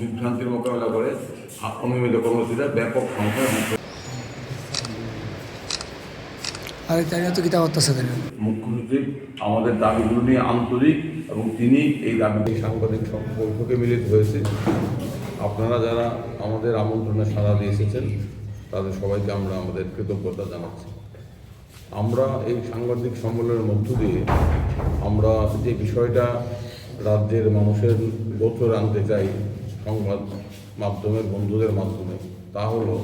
বিভ্রান্তির মোকাবেলা করে অনিয়মিত কর্মসূচিটা ব্যাপক সংখ্যায় আর জানি তো কিতা মুখ্য সচিব আমাদের দাবিগুলো নিয়ে আন্তরিক এবং তিনি এই দাবি সাংবাদিক বৈঠকে মিলিত হয়েছে। আপনারা যারা আমাদের আমন্ত্রণে সাড়া দিয়ে এসেছেন, তাদের সবাইকে আমরা আমাদের কৃতজ্ঞতা জানাচ্ছি। আমরা এই সাংবাদিক সম্মেলনের মধ্য দিয়ে আমরা যে বিষয়টা রাজ্যের মানুষের গোচরে আনতে চাই সংবাদ মাধ্যমের বন্ধুদের মাধ্যমে, তা হলো,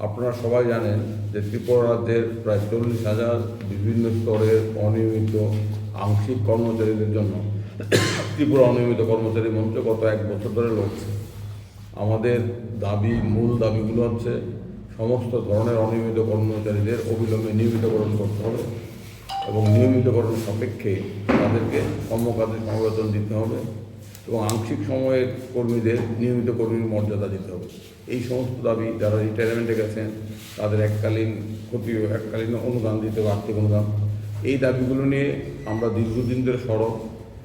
আপনারা সবাই জানেন যে ত্রিপুরা রাজ্যের প্রায় চল্লিশ হাজার বিভিন্ন স্তরের অনিয়মিত আংশিক কর্মচারীদের জন্য ত্রিপুরা অনিয়মিত কর্মচারী মঞ্চ গত এক বছর ধরে লড়ছে। আমাদের দাবি, মূল দাবিগুলো হচ্ছে, সমস্ত ধরনের অনিয়মিত কর্মচারীদের অবিলম্বে নিয়মিতকরণ করতে হবে। এবং নিয়মিতকরণ সাপেক্ষে তাদেরকে সমকাজে সমবেতন দিতে হবে এবং আংশিক সময়ের কর্মীদের নিয়মিত কর্মীর মর্যাদা দিতে হবে। এই সমস্ত দাবি যারা রিটায়ারমেন্টে গেছেন, তাদের এককালীন ক্ষতি এককালীন অনুদান দিতে হবে, আর্থিক অনুদান। এই দাবিগুলো নিয়ে আমরা দীর্ঘদিন ধরে সড়ক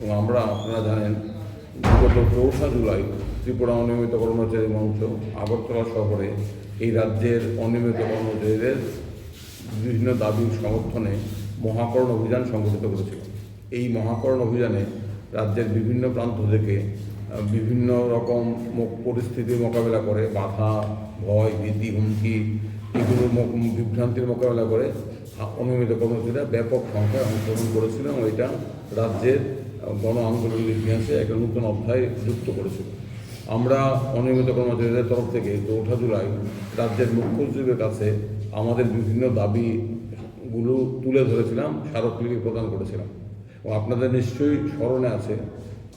এবং আমরা, আপনারা জানেন, গত চৌঠা জুলাই ত্রিপুরা অনিয়মিত কর্মচারী মঞ্চ, আগরতলা শহরে এই রাজ্যের অনিয়মিত কর্মচারীদের বিভিন্ন দাবির সমর্থনে মহাকরণ অভিযান সংগঠিত করেছিল। এই মহাকরণ অভিযানে রাজ্যের বিভিন্ন প্রান্ত থেকে বিভিন্ন রকম পরিস্থিতির মোকাবেলা করে, বাধা, ভয়, ভীতি, হুমকি এগুলোর মো- বিভ্রান্তির মোকাবেলা করে অনিয়মিত কর্মচারীরা ব্যাপক সংখ্যায় অংশগ্রহণ করেছিল এবং এটা রাজ্যের গণ আন্দোলনের ইতিহাসে একটা নতুন অধ্যায় যুক্ত করেছিল। আমরা অনিয়মিত কর্মচারীদের তরফ থেকে চৌঠা জুলাই রাজ্যের মুখ্য সচিবের কাছে আমাদের বিভিন্ন দাবিগুলো তুলে ধরেছিলাম, স্মারকলিপি প্রদান করেছিলাম। এবং আপনাদের নিশ্চয়ই স্মরণে আছে,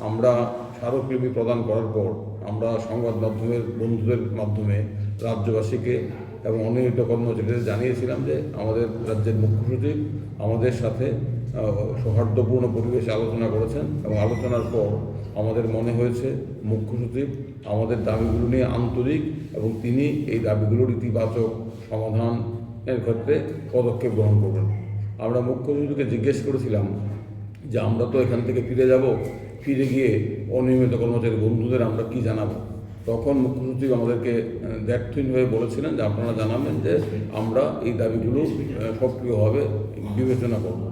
আমরা স্মারকলিপি প্রদান করার পর আমরা সংবাদ মাধ্যমের, বন্ধুদের মাধ্যমে রাজ্যবাসীকে এবং অনিয়মিত কর্মচারীদের জানিয়েছিলাম যে আমাদের রাজ্যের মুখ্য সচিব আমাদের সাথে সৌহার্দ্যপূর্ণ পরিবেশে আলোচনা করেছেন এবং আলোচনার পর আমাদের মনে হয়েছে মুখ্য সচিব আমাদের দাবিগুলো নিয়ে আন্তরিক এবং তিনি এই দাবিগুলোর ইতিবাচক সমাধানের ক্ষেত্রে পদক্ষেপ গ্রহণ করবেন আমরা মুখ্য সচিবকে জিজ্ঞেস করেছিলাম যে আমরা তো এখান থেকে ফিরে যাব, ফিরে গিয়ে অনিয়মিত কর্মচারী বন্ধুদের আমরা কি জানাব? তখন মুখ্য সচিব আমাদেরকে ব্যর্থহীনভাবে বলেছিলেন যে আপনারা জানাবেন যে আমরা এই দাবিগুলো সক্রিয়ভাবে বিবেচনা করব।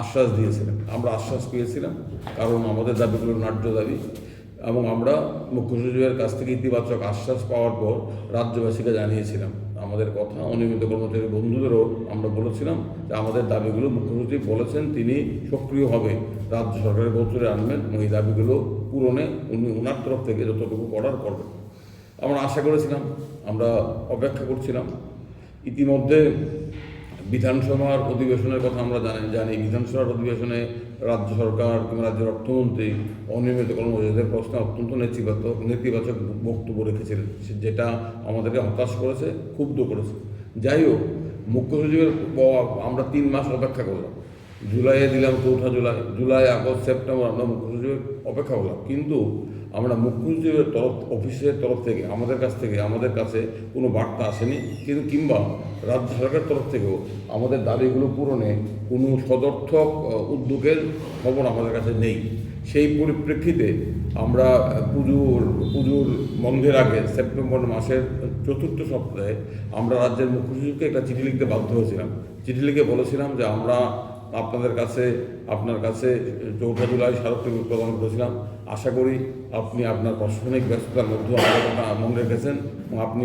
আশ্বাস দিয়েছিলেন। আমরা আশ্বাস পেয়েছিলাম, কারণ আমাদের দাবিগুলো ন্যায্য দাবি। এবং আমরা মুখ্য সচিবের কাছ থেকে ইতিবাচক আশ্বাস পাওয়ার পর রাজ্যবাসীকে জানিয়েছিলাম। আমাদের কথা, অনিয়মিত কর্মচারী বন্ধুদেরও আমরা বলেছিলাম যে আমাদের দাবিগুলো মুখ্যমন্ত্রী বলেছেন, তিনি সক্রিয় হবে। রাজ্য সরকারের বছরে আনবেন, এবং এই দাবিগুলো পূরণে উনি ওনার তরফ থেকে যতটুকু করার করবেন। আমরা আশা করেছিলাম, আমরা অপেক্ষা করছিলাম। ইতিমধ্যে বিধানসভার অধিবেশনের কথা আমরা জানি জানি। বিধানসভার অধিবেশনে রাজ্য সরকার কিংবা রাজ্যের অর্থমন্ত্রী অনিয়মিত কর্মচারীদের প্রশ্নে অত্যন্ত নেতিবাচক নেতিবাচক বক্তব্য রেখেছিলেন যেটা আমাদেরকে হতাশ করেছে, ক্ষুব্ধ করেছে। যাই হোক, মুখ্য সচিবের আমরা তিন মাস অপেক্ষা করলাম। জুলাইয়ে দিলাম চৌঠা জুলাই জুলাই, আগস্ট, সেপ্টেম্বর আমরা মুখ্য সচিবের অপেক্ষা করলাম। কিন্তু আমরা মুখ্য সচিবের তরফ, অফিসের তরফ থেকে, আমাদের কাছ থেকে, আমাদের কাছে কোনো বার্তা আসেনি। কিন্তু কিংবা রাজ্য সরকারের তরফ থেকেও আমাদের দাবিগুলো পূরণে কোনো সদর্থক উদ্যোগের খবর আমাদের কাছে নেই। সেই পরিপ্রেক্ষিতে আমরা পুজোর পুজোর বন্ধের আগে সেপ্টেম্বর মাসের চতুর্থ সপ্তাহে আমরা রাজ্যের মুখ্য সচিবকে একটা চিঠি লিখতে বাধ্য হয়েছিলাম। চিঠি লিখে বলেছিলাম যে আমরা আপনাদের কাছে, আপনার কাছে চৌঠা জুলাই স্মারকটি প্রদান করেছিলাম। আশা করি আপনি আপনার প্রশাসনিক ব্যস্ততার মধ্যে আমাদের কথা মনে রেখেছেন এবং আপনি